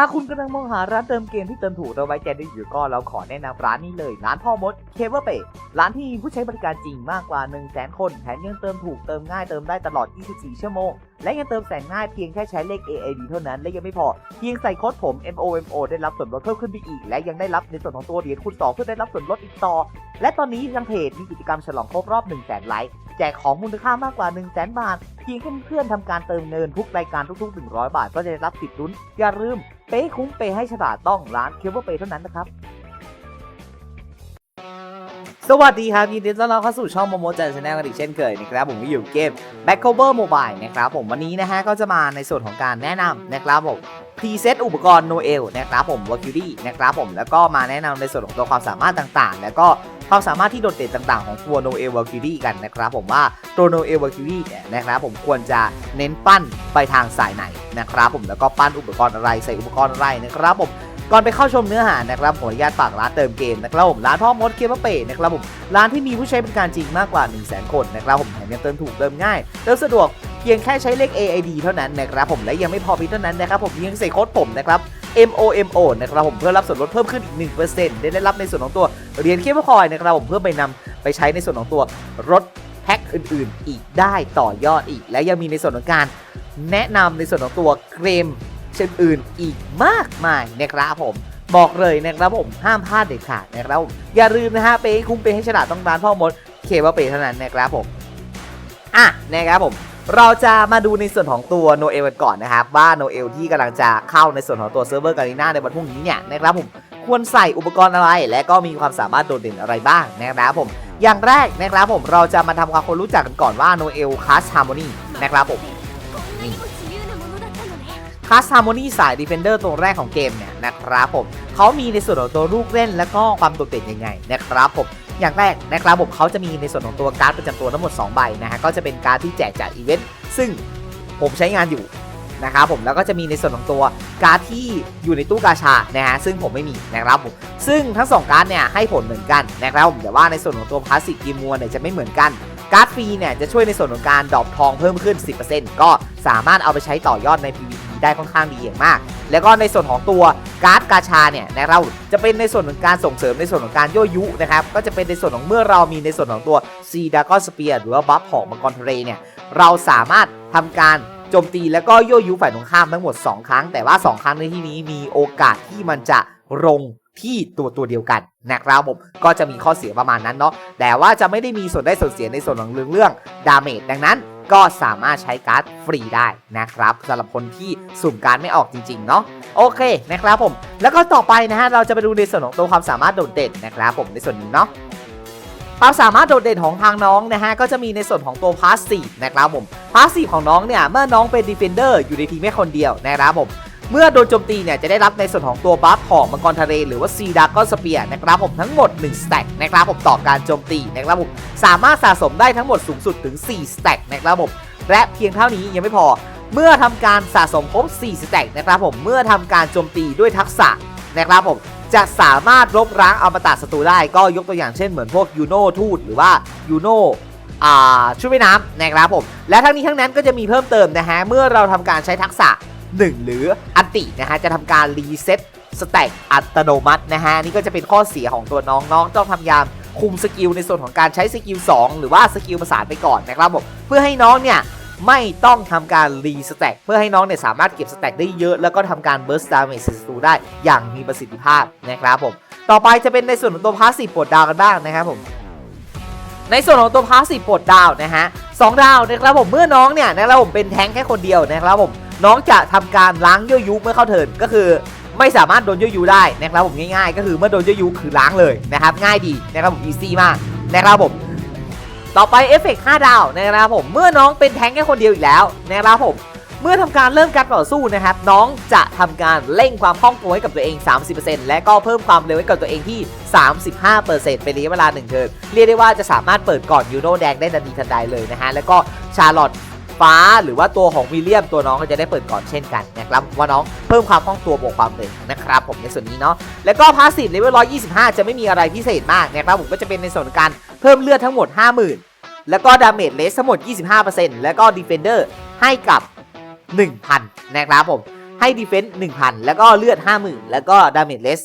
หากคุณกำลังมองหาร้านเติมเกมที่เติมถูกและไว้ใจได้อยู่ก็เราขอแนะนำร้านนี้เลย ร้านพ่อมดเคเวอร์เปร้านที่มีผู้ใช้บริการจริงมากกว่า 1 0 0 0 0 0 คน แถมยังเติมถูกเติมง่ายเติมได้ตลอด 24 ชั่วโมง และยังเติมแสนง่ายเพียงแค่ใช้เลข AAD เท่านั้น และยังไม่พอ เพียงใส่โค้ดผม MOMO ได้รับส่วนลดเพิ่มขึ้นไปอีก และยังได้รับในส่วนของตัวเหรียญคูณ2เพื่อได้รับส่วนลดอีกต่อ และตอนนี้ทางเพจมีกิจกรรมฉลองครบรอบ 1 0 0 0 0แสนไลค์แจกของมูลค่ามากกว่า 1 0 0 0 0แสนบาท เพียงแค่เพื่อนๆทำการเติมเงินทุกรายการทุกๆ 100 บาท ก็จะได้รับสิทธิ์ลุ้นอย่าลืมเป๊คุ้มเปให้ฉลาดต้องร้านเคเบิลเปเท่านั้นนะครับ สวัสดีครับ ยินดีต้อนรับเข้าสู่ช่องโมโมจันชาแนลกันอีกเช่นเคยนะครับผมก็อยู่เกม Back Cover Mobile นะครับผมวันนี้นะฮะก็จะมาในส่วนของการแนะนำนะครับผมพรีเซตอุปกรณ์ Noel นะครับผม w a k u r y นะครับผมแล้วก็มาแนะนำในส่วนของตัวความสามารถต่างๆ แล้วก็ความสามารถที่โดดเด่นต่างๆ ของตัว Noel w a k u r y กันนะครับผมว่าตัว Noel w a k u r y เนี่ยนะครับผมควรจะเน้นปั้นไปทางสายไหนนะครับผมแล้วก็ปั้นอุปกรณ์อะไรใส่อุปกรณ์อะไรนะครับผม ก่อนไปเข้าชมเนื้อหานะครับผมขออนุญาตฝากร้านเติมเกมนะครับผมร้านพ่อมดเคเบิลเปนะครับผมร้านที่มีผู้ใช้บริการจริงมากกว่า 1 0 0 0 0แคนนะครับผมแถมยังเติมถูกเติมง่ายเติมสะดวกเพียงแค่ใช้เลข AID เท่านั้นนะครับผมและยังไม่พอเพียงเท่านั้นนะครับผมยังใส่โค้ดผมนะครับ MOMO นะครับผมเพื่อรับส่วนลดเพิ่มขึ้นอีก 1%ได้ได้รับในส่วนของตัวเหรียญเคเบิลคอยนะครับผมเพื่อไปนำไปใช้ในส่วนของตัวรถแพ็คอื่น ๆ อีกได้ต่อยอดอีก และยังมีในส่วนของการแนะนำในส่วนของตัวเกม เช่นอื่นอีกมากมายนะครับผมบอกเลยนะครับผมห้ามพลาดเด็ดขาดนะครับผมอย่าลืมนะฮะเปให้คุ้มเปให้ฉลาดต้องร้านพ่อมดเคว่าเปย์เท่านั้นนะครับผมอะนะครับผมเราจะมาดูในส่วนของตัวโนเอลกันก่อนนะครับว่าโนเอลที่กำลังจะเข้าในส่วนของตัวเซิร์ฟเวอร์กาลิน่าในวันพรุ่งนี้เนี่ยนะครับผมควรใส่อุปกรณ์อะไร และก็มีความสามารถโดดเด่นอะไรบ้างนะครับผมอย่างแรกนะครับผมเราจะมาทำความรู้จักกันก่อนว่าโนเอลคัสฮาร์โมนีนะครับผม ค a ส Harmony สาย Defender ตัวแรกของเกมเนี่ยนะครับผมเขามีในส่วนของตัวลูกเล่นและก็ความโดดเด่นยังไงนะครับผมอย่างแรกนะครับผมเขาจะมีในส่วนของตัวการ์ดประจำตัวทั้งหมด 2 ใบนะฮะก็จะเป็นการ์ดที่แจกจากอีเวนต์ซึ่งผมใช้งานอยู่นะครับผมแล้วก็จะมีในส่วนของตัวการ์ดที่อยู่ในตู้กาชานะฮะซึ่งผมไม่มีนะครับผมซึ่งทั้งสองการ์ดเนี่ยให้ผลเหมือนกันนะครับผมแต่ว่าในส่วนของตัวพาสซีฟกีมัวเนี่ยจะไม่เหมือนกันการ์ดฟรีเนี่ยจะช่วยในส่วนของการดรอปทองเพิ่มขึ้น 10%ก็สามารถเอาไปใช้ต่อยอดใน PVP ได้ค่อนข้างดีอย่างมาก แล้วก็ในส่วนของตัวการ์ดกาชาเนี่ยนะครับจะเป็นในส่วนของการส่งเสริมในส่วนของการยั่วยุนะครับก็จะเป็นในส่วนของเมื่อเรามีในส่วนของตัวซีดากอนสเปียร์หรือว่าบัฟหอกมังกรทะเลเนี่ยเราสามารถทำการโจมตีแล้วก็ยั่วยุฝ่ายตรงข้ามทั้งหมด 2 ครั้ง แต่ว่า 2 ครั้งในที่นี้มีโอกาสที่มันจะลงที่ตัวตัวเดียวกันนะครับผมก็จะมีข้อเสียประมาณนั้นเนาะแต่ว่าจะไม่ได้มีส่วนได้ส่วนเสียในส่วนของเรื่องเรื่องดาเมจดังนั้น ก็สามารถใช้การ์ดฟรีได้นะครับสำหรับคนที่สุ่มการ์ดไม่ออกจริงๆเนาะโอเคนะครับผม แล้วก็ต่อไปนะฮะเราจะไปดูในส่วนของตัวความสามารถโดดเด่นนะครับผมในส่วนนี้เนาะความสามารถโดดเด่นของทางน้องนะฮะก็จะมีในส่วนของตัวพาสซีฟนะครับผมพาสซีฟของน้องเนี่ยเมื่อน้องเป็นดีเฟนเดอร์อยู่ในทีมแค่คนเดียวนะครับผม เมื่อโดนโจมตีเนี่ยจะได้รับในส่วนของตัวบัฟหอกมังกรทะเลหรือว่าซีดาก้อนสเปียร์นะครับผมทั้งหมด1สแต็กนะครับผมต่อการโจมตีนะครับผมสามารถสะสมได้ทั้งหมดสูงสุดถึง4สแต็กนะครับผมและเพียงเท่านี้ยังไม่พอ เมื่อทำการสะสมครบ4สแต็กนะครับผมเมื่อทำการโจมตีด้วยทักษะนะครับผมจะสามารถลบล้างอมตะศัตรูได้ก็ยกตัวอย่างเช่นเหมือนพวกยูโนทูตหรือว่ายูโน่ชุดว่ายน้ำนะครับผมและทั้งนี้ทั้งนั้นก็จะมีเพิ่มเติมนะฮะเมื่อเราทำการใช้ทักษะ 1 หรืออันตินะฮะจะทำการรีเซ็ตสแต็กอัตโนมัตินะฮะนี่ก็จะเป็นข้อเสียของตัวน้องน้องต้องทำยามคุมสกิลในส่วนของการใช้สกิล2หรือว่าสกิลประสานไปก่อนนะครับผมเพื่อให้น้องเนี่ยไม่ต้องทำการรีสแต็กเพื่อให้น้องเนี่ยสามารถเก็บสแต็กได้เยอะ แล้วก็ทำการเบิร์สดาเมจศัตรูได้อย่างมีประสิทธิภาพนะครับผม ต่อไปจะเป็นในส่วนของตัวพาสซีฟปลดดาวกันบ้างนะครับผม ในส่วนของตัวพาสซีฟปลดดาวนะฮะสองดาวนะครับผมเมื่อน้องเนี่ยนะครับผมเป็นแท้งแค่คนเดียวนะครับผม น้องจะทำการล้างเยั่วยุเมื่อเข้าเทินก็คือไม่สามารถโดนยั่วยุได้นะครับผมง่ายๆ ก็คือเมื่อโดนยั่วยุคือล้างเลยนะครับง่ายดีนะครับผมอีซี่มากนะครับผมต่อไปเอฟเฟกต์5ดาวนะครับผมเมื่อน้องเป็นแท้งแค่คนเดียวอีกแล้วนะครับผมเมื่อทำการเริ่มการต่อสู้นะครับน้องจะทำการเร่งความคล่องตัวให้กับตัวเอง 30%และก็เพิ่มความเร็วให้กับตัวเองที่ 35%เป็นระยะเวลา1เทิร์นเรียกได้ว่าจะสามารถเปิดก่อนยูโนแดงได้ทันทีทันใดเลยนะฮะแล้วก็ชาร์ลอต ฟ้าหรือว่าตัวของวิลเลียมตัวน้องก็จะได้เปิดก่อนเช่นกันนะครับว่าน้องเพิ่มความคล่องตัวบวกความเร็วนะครับผมในส่วนนี้เนาะแล้วก็พาสซีฟเลเวล125 จะไม่มีอะไรพิเศษมากนะครับผมก็จะเป็นในส่วนการเพิ่มเลือดทั้งหมด 50,000 แล้วก็ดาเมจเลสทั้งหมด 25%แล้วก็ดีเฟนเดอร์ให้กับ 1,000 นะครับผม ให้ดีเฟนส์1,000 แล้วก็เลือด 50,000 แล้วก็ดาเมจเลส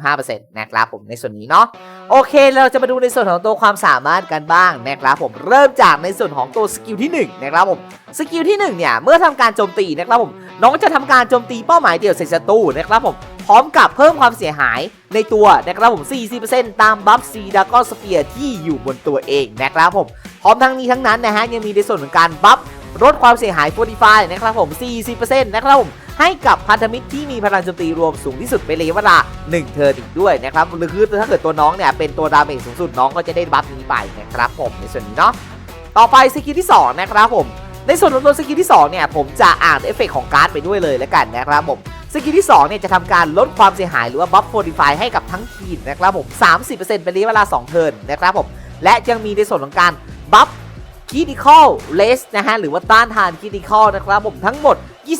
25%นะครับผมในส่วนนี้เนาะโอเค เราจะมาดูในส่วนของตัวความสามารถกันบ้างนะครับผมเริ่มจากในส่วนของตัวสกิลที่1นะครับผมสกิลที่1เนี่ยเมื่อทำการโจมตีนะครับผมน้องจะทำการโจมตีเป้าหมายเดี่ยวใส่ศัตรูนะครับผมพร้อมกับเพิ่มความเสียหายในตัวนะครับผม 40%ตามบัฟซีดากอนสเปียร์ที่อยู่บนตัวเองนะครับผมพร้อมทั้งนี้ทั้งนั้นนะฮะยังมีในส่วนของการบัฟลดความเสียหาย 45 นะครับผม 40%นะครับผม ให้กับพันธมิตรที่มีพลังโจมตีรวมสูงที่สุดเป็นระยะเวลา1เทิร์นอีกด้วยนะครับหรือคือถ้าเกิดตัวน้องเนี่ยเป็นตัวดาเมจสูงสุดน้องก็จะได้บัฟนี้ไปนะครับผมในส่วนนี้เนาะต่อไปสกิลที่ 2 นะครับผม ในส่วนของตัวสกิลที่ 2 เนี่ย ผมจะอ่านเอฟเฟกต์ของการ์ดไปด้วยเลยแล้วกันนะครับผมสกิลที่ 2 เนี่ยจะทำการลดความเสียหายหรือว่าบัฟโฟดิฟายให้กับทั้งทีมนะครับผม 30%เป็นระยะเวลา 2 เทิร์นนะครับผม และยังมีในส่วนของการบัฟ คีดิคอลเลสนะฮะหรือว่าต้านทานคีดิคอลนะครับผมทั้งหมด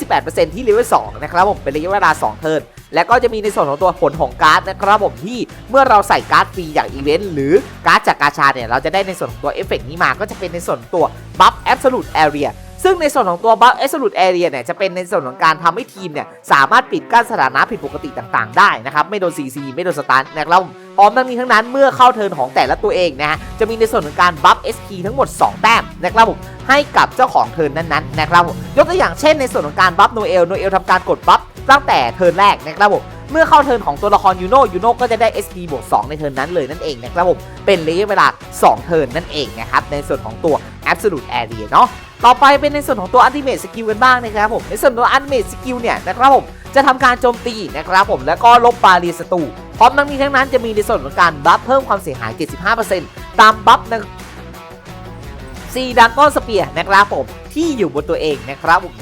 28%ที่เลเวล2นะครับผมเป็นระยะเวลา 2 เทิร์นและก็จะมีในส่วนของตัวผลของการ์ดนะครับผมที่เมื่อเราใส่การ์ดฟรีอย่างอีเวนต์หรือการ์ดจากกาชาเนี่ยเราจะได้ในส่วนของตัวเอฟเฟกต์นี้มาก็จะเป็นในส่วนตัวบัฟ Absolute Area ซึ่งในส่วนของตัวบัฟ Absolute Area เนี่ยจะเป็นในส่วนของการทำให้ทีมเนี่ยสามารถปิดกั้นสถานะผิดปกติต่างๆ ได้นะครับไม่โดน CC ไม่โดนสตันนะครับพร้อมทั้งนี้ทั้งนั้นเมื่อเข้าเทิร์นของแต่ละตัวเองนะฮะจะมีในส่วนของการบัฟ SP ทั้งหมด 2 แต้มนะครับผมให้กับเจ้าของเทิร์นนั้นๆนะครับผมยกตัวอย่างเช่นในส่วนของการบัฟโนเอลโนเอลทำการกดบัฟตั้งแต่เทิร์นแรกนะครับผม เมื่อเข้าเทิร์นของตัวละครยูโนยูโนก็จะได้ SP บวก2ในเทิร์นนั้นเลยนั่นเองนะครับผมเป็นระยะเวลา 2 เทิร์นนั่นเองนะครับในส่วนของตัว Absolute Area เนาะต่อไปเป็นในส่วนของตัว Ultimate Skill กันบ้างนะครับผมในส่วนตัว Ultimate Skill เนี่ยนะครับผมจะทำการโจมตีนะครับผมแล้วก็ลบบาเรียศัตรูพร้อมทั้งนี้ทั้งนั้นจะมีในส่วนของการบัฟเพิ่มความเสียหาย 75%ตามบัฟนะซีดังก้อนสเปียร์นะครับผม ที่อยู่บนตัวเองนะครับผม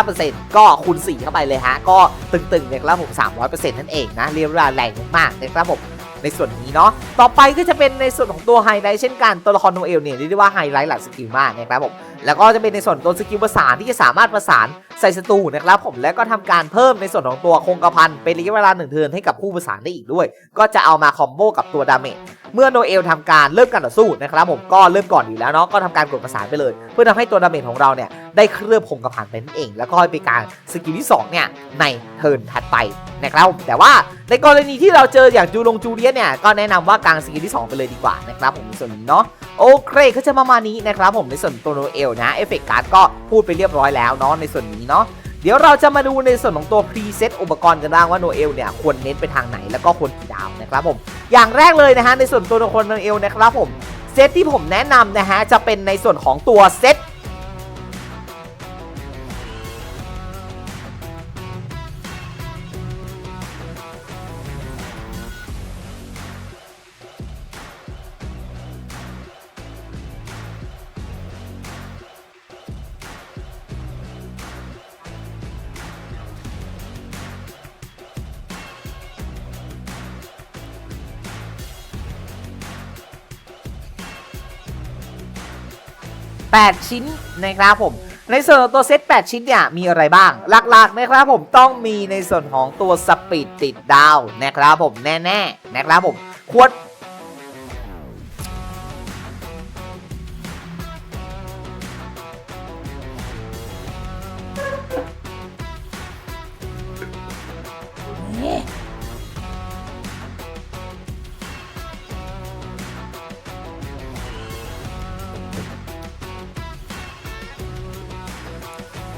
75%ก็คูณ4เข้าไปเลยฮะ ก็ตึงๆนะครับผม300%นั่นเองนะ เรียกว่าแรงมากนะครับผมในส่วนนี้เนาะ ต่อไปก็จะเป็นในส่วนของตัวไฮไลท์เช่นกัน ตัวละครโนเอลเนี่ยเรียกได้ว่าไฮไลท์หลักสกิลมากนะครับผม แล้วก็จะเป็นในส่วนตัวสกิลประสานที่จะสามารถประสานใส่ศัตรูนะครับผม แล้วก็ทำการเพิ่มในส่วนของตัวคงกระพันเป็นระยะเวลาหนึ่งเทินให้กับคู่ประสานได้อีกด้วย ก็จะเอามาคอมโบกับตัวดาเมจ เมื่อโนเอลทำการเริ่มการต่อสู้นะครับผมก็เริ่มก่อนอยู่แล้วเนาะก็ทำการกดประสานไปเลย เพื่อทำให้ตัวดาเมจของเราเนี่ยได้เคลือบคงกระพันไปนั่นเอง แล้วก็ไปการสกิลที่สองเนี่ยในเทิร์นถัดไปนะครับผมแต่ว่าในกรณีที่เราเจออย่างจูลงจูเลียเนี่ยก็แนะนำว่ากางสกิลที่ 2 ไปเลยดีกว่านะครับผมในส่วนนี้เนาะโอเคก็จะประมาณนี้นะครับผมในส่วนตัวโนเอลนะเอฟเฟกต์การ์ดก็พูดไปเรียบร้อยแล้วเนาะในส่วนนี้เนาะ เดี๋ยวเราจะมาดูในส่วนของตัวพรีเซตอุปกรณ์กันบ้างว่าโนเอลเนี่ยควรเน้นไปทางไหนแล้วก็ควรกี่ดาวนะครับผม อย่างแรกเลยนะฮะในส่วนตัวโนคนโนเอลนะครับผมเซตที่ผมแนะนำนะฮะจะเป็นในส่วนของตัวเซต 8 ชิ้นนะครับผม ในส่วนตัวเซต 8 ชิ้นเนี่ยมีอะไรบ้าง หลักๆนะครับผมต้องมีในส่วนของตัวสปีดติดดาวนะครับผมแน่ๆนะครับผมควร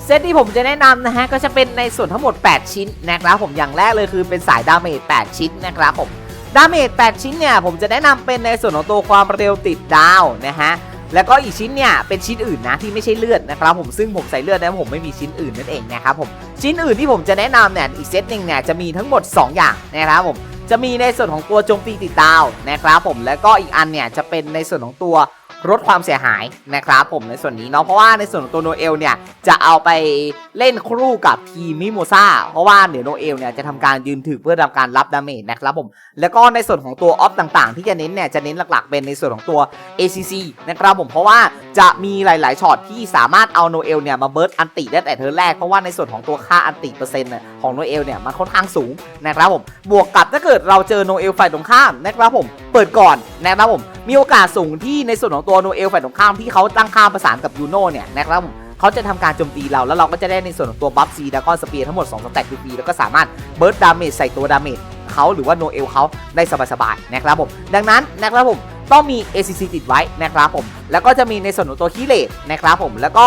เซตที่ผมจะแนะนำนะฮะก็จะเป็นในส่วนทั้งหมด 8 ชิ้นนะครับผมอย่างแรกเลยคือเป็นสายดาเมจ8ชิ้นนะครับผมดาเมจ8ชิ้นเนี่ยผมจะแนะนำเป็นในส่วนของตัวความเร็วติดดาวนะฮะแล้วก็อีกชิ้นเนี่ยเป็นชิ้นอื่นนะที่ไม่ใช่เลือดนะครับผมซึ่งผมใส่เลือดนะผมไม่มีชิ้นอื่นนั่นเองนะครับผมชิ้นอื่นที่ผมจะแนะนำเนี่ยอีกเซตหนึ่งเนี่ยจะมีทั้งหมด 2 อย่างนะครับผมจะมีในส่วนของตัวโจมตีติดดาวนะครับผมแล้วก็อีกอันเนี่ยจะเป็นในส่วนของตัว ลดความเสียหายนะครับผมในส่วนนี้เนาะเพราะว่าในส่วนของตัวโนเอลเนี่ยจะเอาไปเล่นคู่กับทีมมิโมซาเพราะว่าเดี๋ยวโนเอลเนี่ยจะทำการยืนถือเพื่อทำการรับดาเมจนะครับผมแล้วก็ในส่วนของตัวออฟต่างๆ ที่จะเน้นเนี่ยจะเน้นหลักๆ เป็นในส่วนของตัว ACC นะครับผมเพราะว่าจะมีหลายๆช็อตที่สามารถเอาโนเอลเนี่ยมาเบิร์ดอันติได้แต่เธอแรกเพราะว่าในส่วนของตัวค่าอันติเปอร์เซ็นต์เนี่ยของโนเอลเนี่ยมันค่อนข้างสูงนะครับผมบวกกับถ้าเกิดเราเจอโนเอลฝ่ายตรงข้ามนะครับผมเปิดก่อนนะครับผมมีโอกาสสูงที่ในส่วนของตัวโนเอลฝ่ายตรงข้ามที่เขาตั้งค่าประสานกับยูโนเนี่ยนะครับผมเขาจะทำการโจมตีเราแล้วเราก็จะได้ในส่วนของตัวบัฟซีแล้วก็สเปียร์ทั้งหมด2สแต็กฟรีแล้วก็สามารถเบิร์ดดาเมจใส่ตัวดาเมจเขาหรือว่าโนเอลเขาได้สบายๆนะครับผมดังนั้นนะครับผมต้องมี ACC ติดไว้นะครับผมแล้วก็จะมีในส่วนของตัวคีเลตนะครับผมแล้วก็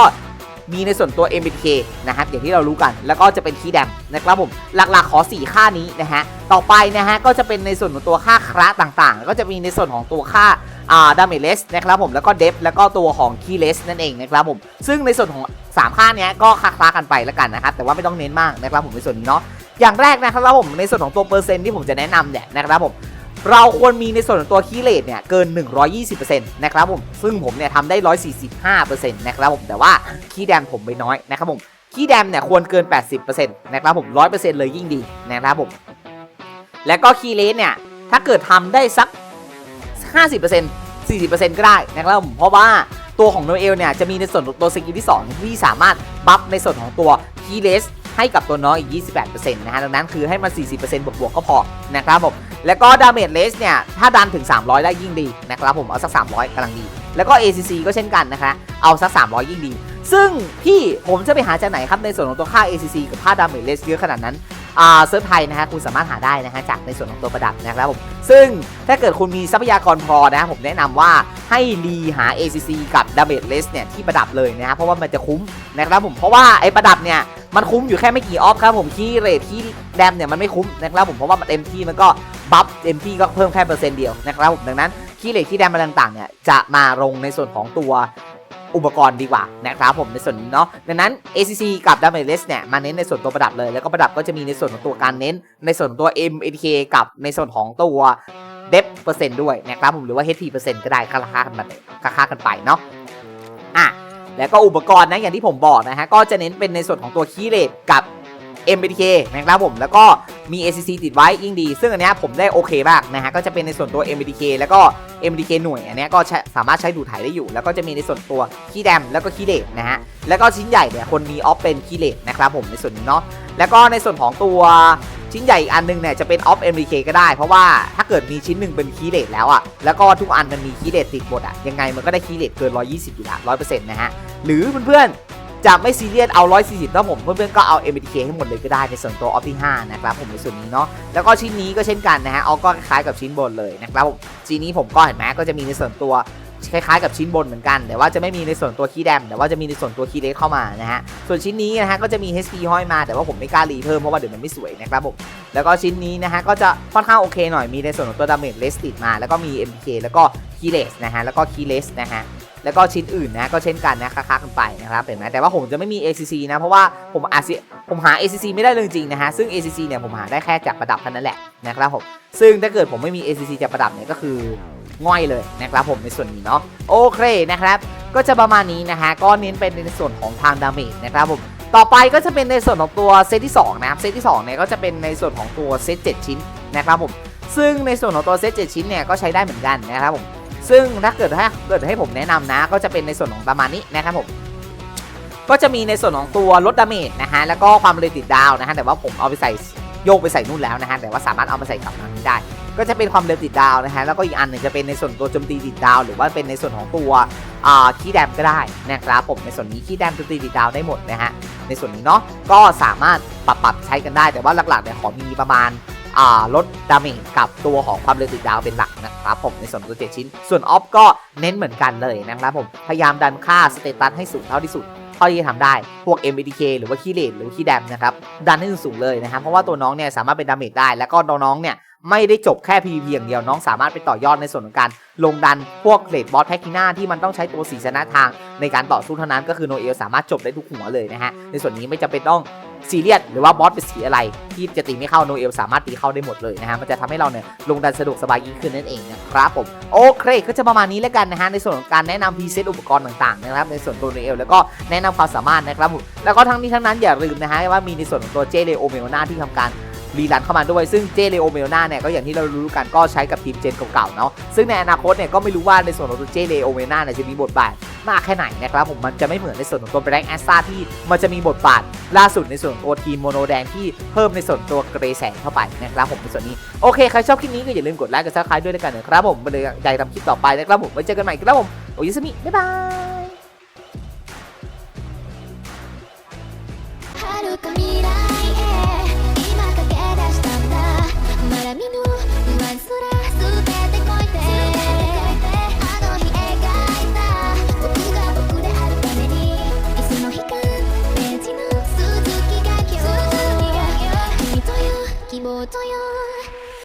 มีในส่วนตัว MBK นะครับอย่างที่เรารู้กันแล้วก็จะเป็นคีย์แดมนะครับผมหลักๆขอ 4 ค่านี้นะฮะต่อไปนะฮะก็จะเป็นในส่วนของตัวค่าคระต่างๆก็จะมีในส่วนของตัวค่า อ่าดาเมจเลสนะครับผมแล้วก็เดฟแล้วก็ตัวของคีเลสนั่นเองนะครับผมซึ่งในส่วนของ3ค่าเนี้ยก็คลาๆกันไปแล้วกันนะครับแต่ว่าไม่ต้องเน้นมากนะครับผมในส่วนนี้เนาะอย่างแรกนะครับผมในส่วนของตัวเปอร์เซ็นต์ที่ผมจะแนะนำเนี่ยนะครับผมเราควรมีในส่วนของตัวคีเลสเนี่ยเกิน 120%นะครับผมซึ่งผมเนี่ยทำได้ 145%นะครับผมแต่ว่าคีย์แดมผมไปน้อยนะครับผมคีย์แดมเนี่ยควรเกิน 80%นะครับผม100%เลยยิ่งดีนะครับผมแล้วก็คีเลสเนี่ยถ้าเกิดทำได้สัก 50% 40%ก็ได้นะครับผมเพราะว่าตัวของโนเอลเนี่ยจะมีในส่วนของตัวสกิลที่ 2 ที่สามารถบัฟในส่วนของตัวคีเลสให้กับตัวน้องอีก 28%นะฮะ ดังนั้นคือให้มัน 40%บวกๆก็พอนะครับผม แล้วก็ดาเมจเลสเนี่ย ถ้าดันถึง 300 ได้ยิ่งดีนะครับผม เอาสัก 300กำลังดี แล้วก็ ACC ก็เช่นกันนะคะ เอาสัก 300 ยิ่งดี ซึ่งพี่ผมจะไปหาจากไหนครับในส่วนของตัวค่า ACC กับค่าดาเมจเลสเยอะขนาดนั้นอ่าเซิร์ฟไทยนะฮะคุณสามารถหาได้นะฮะจากในส่วนของตัวประดับนะครับผมซึ่งถ้าเกิดคุณมีทรัพยากรพอนะผมแนะนำว่าให้รีหา ACC กับ d a m a g e Less เนี่ยที่ประดับเลยนะฮะเพราะว่ามันจะคุ้มนะครับผมเพราะว่าไอ้ประดับเนี่ยมันคุ้มอยู่แค่ไม่กี่ออฟครับผมที่เรทที่แดมเนี่ยมันไม่คุ้มนะครับผมเพราะว่ามันเต็มที่มันก็บัฟเต็มที่ก็เพิ่มแค่เปอร์เซ็นต์เดียวนะครับผมดังนั้นที่เรทที่แดมอะไรต่างๆเนี่ยจะมาลงในส่วนของตัว อุปกรณ์ดีกว่านะครับผมในส่วนนี้เนาะดังนั้น ACC กับ d a m a g e l e s เนี่ยมาเน้นในส่วนตัวประดับเลย แล้วก็ประดับก็จะมีในส่วนของตัวการเน้น ในส่วนตัว MATK กับในส่วนของตัว d e p เปอร์เซ็นต์ด้วยนะครับผมหรือว่า HP เปอร์เซ็นต์ก็ได้ค่าราคากันไปค่าค่ากันไปเนาะอะแล้วก็อุปกรณ์นะอย่างที่ผมบอกนะฮะก็จะเน้นเป็นในส่วนของตัวคีย์เรทกับ MBTK นะครับผมแล้วก็มี ACC ติดไว้ยิ่งดี ซึ่งอันนี้ผมได้โอเคมากนะฮะก็จะเป็นในส่วนตัว MBTK แล้วก็ MBTK หน่วยอันนี้ก็สามารถใช้ดูดถ่ายได้อยู่ แล้วก็จะมีในส่วนตัวคีแดมแล้วก็คีเลทนะฮะแล้วก็ชิ้นใหญ่เนี่ยคนมีออฟเป็นคีเลทนะครับผมในส่วนนี้เนาะแล้วก็ในส่วนของตัวชิ้นใหญ่อีกอันหนึงเนี่ยจะเป็นออฟ MBTK ก็ได้ เพราะว่าถ้าเกิดมีชิ้นหนึ่งเป็นคีเลทแล้วอะแล้วก็ทุกอันมันมีคีเลทติดหมดอะยังไงมันก็ได้คีเลเกิน 120 อยู่ละ100%นะฮะหรือเพื่อนๆ จะไม่ซีเรียสเอา 140แล้วผมเพื่อนๆก็เอา MBTK ให้หมดเลยก็ได้ในส่วนตัวออฟที่5นะครับผมในส่วนนี้เนาะแล้วก็ชิ้นนี้ก็เช่นกันนะฮะเอาก็คล้ายกับชิ้นบนเลยนะครับผมชิ้นนี้ผมก็เห็นไหมก็จะมีในส่วนตัวคล้ายๆกับชิ้นบนเหมือนกัน แต่ว่าจะไม่มีในส่วนตัวคีย์แดม แต่ว่าจะมีในส่วนตัวคีย์เลสเข้ามานะฮะ ส่วนชิ้นนี้นะฮะก็จะมี HP ห้อยมา แต่ว่าผมไม่กล้ารีเพิ่มเพราะว่าเดี๋ยวมันไม่สวยนะครับผม แล้วก็ชิ้นนี้นะฮะก็จะค่อนข้างโอเคหน่อย มีในส่วนของตัวดาเมจเลสติดมา แล้วก็มี MPK แล้วก็คีเลสนะฮะ แล้วก็คีเลสนะฮะ แล้วก็ชิ้นอื่นนะก็เช่นกันนะค้าๆกันไปนะครับเห็นไหมแต่ว่าผมจะไม่มี ACC นะเพราะว่าผมอาซผมหา ACC ไม่ได้เลยจริงนะฮะซึ่ง ACC เนี่ยผมหาได้แค่จากประดับเท่านั้นแหละนะครับผมซึ่งถ้าเกิดผมไม่มี ACC จากประดับเนี่ยก็คือง่อยเลยนะครับผมในส่วนนี้เนาะโอเคนะครับ ก็จะประมาณนี้นะฮะก็เน้นเป็นในส่วนของทางดาเมจนะครับผมต่อไปก็จะเป็นในส่วนของตัวเซตที่2นะครับเซตที่2เนี่ยก็จะเป็นในส่วนของตัวเซต7ชิ้นนะครับผมซึ่งในส่วนของตัวเซต7ชิ้นเนี่ยก็ใช้ได้เหมือนกันนะครับผม ซึ่งถ้าเกิดถ้าเกิดให้ผมแนะนำนะ ก็จะเป็นในส่วนของประมาณนี้นะครับผมก็จะมีในส่วนของตัวลดดาเมจนะฮะแล้วก็ความเร็วติดดาวนะฮะแต่ว่าผมเอาไปใส่โยกไปใส่นู่นแล้วนะฮะแต่ว่าสามารถเอามาใส่กลับมานี้ได้ ก็จะเป็นความเร็วติดดาวนะฮะแล้วก็อีกอันหนึ่งจะเป็นในส่วนตัวโจมตีติดดาว หรือว่าเป็นในส่วนของตัวคีย์แดมก็ได้นะครับผมในส่วนนี้คีย์แดมโจมตีติดดาวได้หมดนะฮะในส่วนนี้เนาะก็สามารถปรับปรับใช้กันได้แต่ว่าหลักๆเนี่ยขอมีประมาณ ลดดาเมจกับตัวของความเร็วติดดาวเป็นหลักนะครับผมในส่วนของตัวเจ็ดชิ้น ส่วนออฟก็เน้นเหมือนกันเลยนะครับผมพยายามดันค่าสเตตัสให้สูงเท่าที่สุดเท่าที่จะทำได้ พวก MBDK หรือว่าคีเลนหรือคีแดมนะครับ ดันให้สูงเลยนะครับ เพราะว่าตัวน้องเนี่ยสามารถเป็นดาเมจได้ แล้วก็ตัวน้องเนี่ยไม่ได้จบแค่ PVP อย่างเดียวน้องสามารถไปต่อยอดในส่วนของการลงดันพวกเลดบอสแพ็กกิน่าที่มันต้องใช้ตัวสีชนะทางในการต่อสู้เท่านั้นก็คือโนเอลสามารถจบได้ทุกหัวเลยนะฮะ ในส่วนนี้ไม่จำเป็นต้อง ซีเรียสหรือว่าบอสเป็นสีอะไรที่จะตีไม่เข้าโนเอลสามารถตีเข้าได้หมดเลยนะฮะมันจะทำให้เราเนี่ยลงดันสะดวกสบายยิ่งขึ้นนั่นเองนะครับผมโอเคก็จะประมาณนี้แล้วกันนะฮะในส่วนของการแนะนำพรีเซตอุปกรณ์ต่างๆนะครับในส่วนตัวโนเอลแล้วก็แนะนำความสามารถนะครับผมแล้วก็ทั้งนี้ทั้งนั้นอย่าลืมนะฮะว่ามีในส่วนของตัวเจเลโอเมลนาที่ทำการ รีรันเข้ามาด้วยซึ่งเจเลโอเมลนาเนี่ยก็อย่างที่เรารู้กันก็ใช้กับทีมเจนเก่าๆเนาะซึ่งในอนาคตเนี่ยก็ไม่รู้ว่าในส่วนของตัวเจเลโอเมลนาเนี่ยจะมีบทบาท มากแค่ไหนนะครับผมมันจะไม่เหมือนในส่วนของตัวแบล็กแอสซาที่มันจะมีบทบาทล่าสุดในส่วนของตัวทีมโมโนแดงที่เพิ่มในส่วนตัวเกรแสงเข้าไปนะครับผมในส่วนนี้โอเคใครชอบคลิปนี้ก็อย่าลืมกดไลค์กดซับสไครต์ด้วยนะครับนะครับผมไปเลยใจทำคลิปต่อไปนะครับผมไว้เจอกันใหม่ครับผมโอ้ยสมิบ๊ายบาย 遥か未来 ぼうとよ